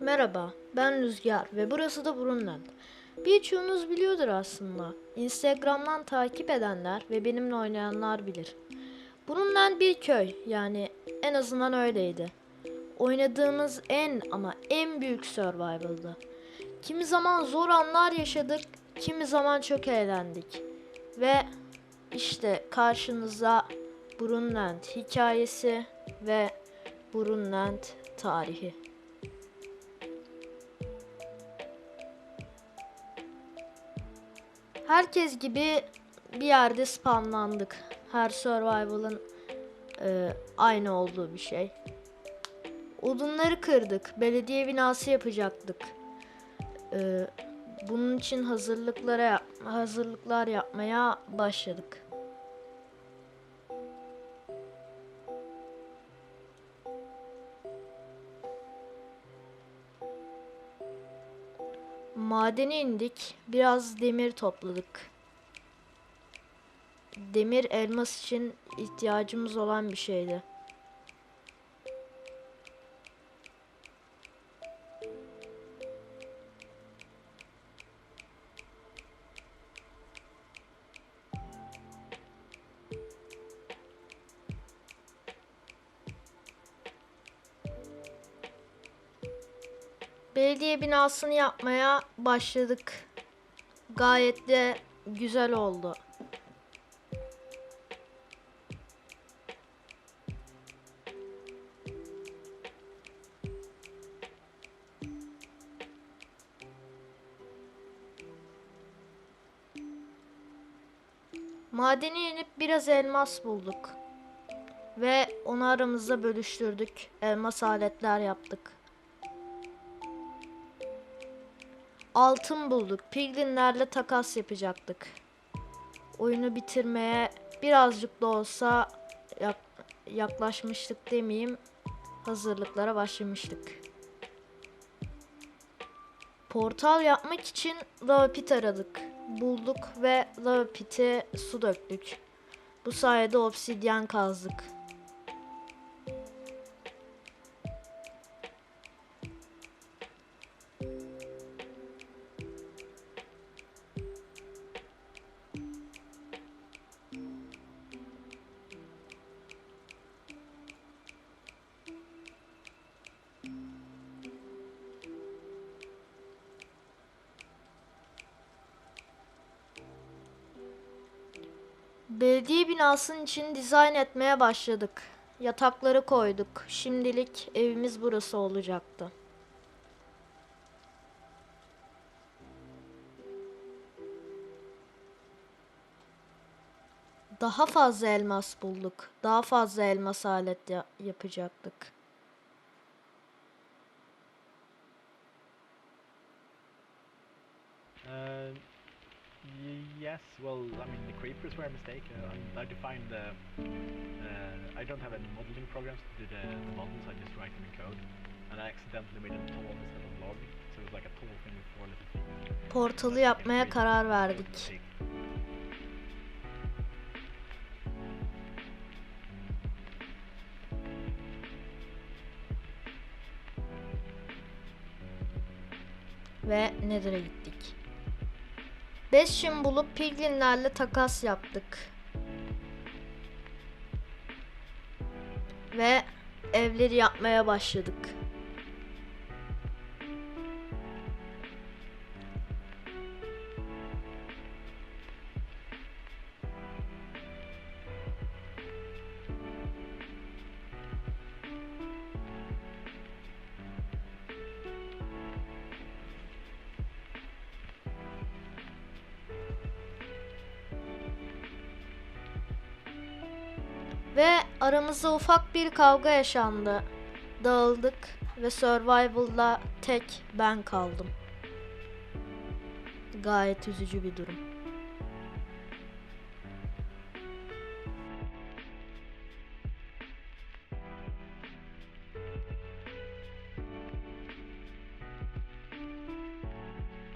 Merhaba, ben Rüzgar ve burası da Brunland. Birçoğunuz biliyordur aslında. Instagram'dan takip edenler ve benimle oynayanlar bilir. Brunland bir köy, yani en azından öyleydi. Oynadığımız en ama en büyük survival'dı. Kimi zaman zor anlar yaşadık, kimi zaman çok eğlendik. Ve işte karşınıza Brunland hikayesi ve Brunland tarihi. Herkes gibi bir yerde spamlandık. Her survival'ın e, aynı olduğu bir şey. Odunları kırdık. Belediye binası yapacaktık. E, bunun için hazırlıklara hazırlıklar yapmaya başladık. Madene indik. Biraz demir topladık. Demir elmas için ihtiyacımız olan bir şeydi. Belediye binasını yapmaya başladık. Gayet de güzel oldu. Madene inip biraz elmas bulduk. Ve onu aramızda bölüştürdük. Elmas aletler yaptık. Altın bulduk. Piglinlerle takas yapacaktık. Oyunu bitirmeye birazcık da olsa yak- yaklaşmıştık demeyeyim. Hazırlıklara başlamıştık. Portal yapmak için lava pit aradık. Bulduk ve lava pite su döktük. Bu sayede obsidyen kazdık. Belediye binasının için dizayn etmeye başladık. Yatakları koyduk. Şimdilik evimiz burası olacaktı. Daha fazla elmas bulduk. Daha fazla elmas alet ya- yapacaktık. Yes, well, I mean, the creepers were a mistake. Uh, I defined the. Uh, I don't have any modeling programs to do the, the models, I just write them in code. And I accidentally made a tall instead of log, so it was like a tall thing with four little feet. Portalı yapmaya karar verdik. Ve Nether'a gittik. Beşin bulup piglinlerle takas yaptık. Ve evleri yapmaya başladık. Ve aramızda ufak bir kavga yaşandı. Dağıldık ve survival'da tek ben kaldım. Gayet üzücü bir durum.